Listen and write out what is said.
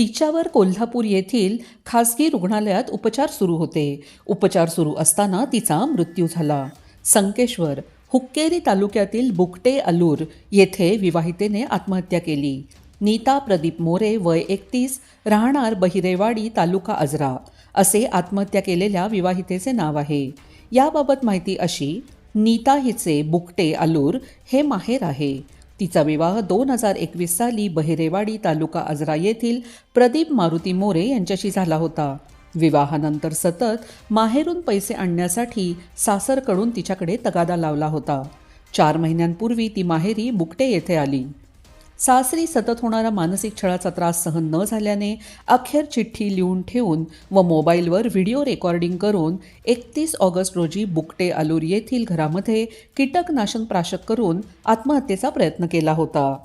तिच्यावर कोल्हापूर येथील खासगी रुग्णालयात उपचार सुरू होते. उपचार सुरू असताना तिचा मृत्यू झाला. संकेश्वर हुक्केरी तालुक्यातील बुकटे अलूर येथे विवाहितेने आत्महत्या केली. नीता प्रदीप मोरे वय एकतीस राहणार बहिरेवाडी तालुका आजरा असे आत्महत्या केलेल्या विवाहितेचे नाव आहे. याबाबत माहिती अशी नीता हिचे बुकटे अलूर हे माहेर आहे. तिचा विवाह दोन हजार एकवीस साली बहिरेवाडी तालुका आजरा येथील प्रदीप मारुती मोरे यांच्याशी झाला होता. विवाहानंतर सतत माहेरून पैसे आणण्यासाठी सासरकडून तिच्याकडे तगादा लावला होता. चार महिन्यांपूर्वी ती माहेरी बुकटे येथे आली. सासरी सतत होणारा मानसिक छळाचा त्रास सहन न झाल्याने अखेर चिठ्ठी लिहून ठेवून व मोबाईलवर व्हिडिओ रेकॉर्डिंग करून एकतीस ऑगस्ट रोजी बुकटे आलूर येथील घरामध्ये कीटकनाशक प्राशक करून आत्महत्येचा प्रयत्न केला होता.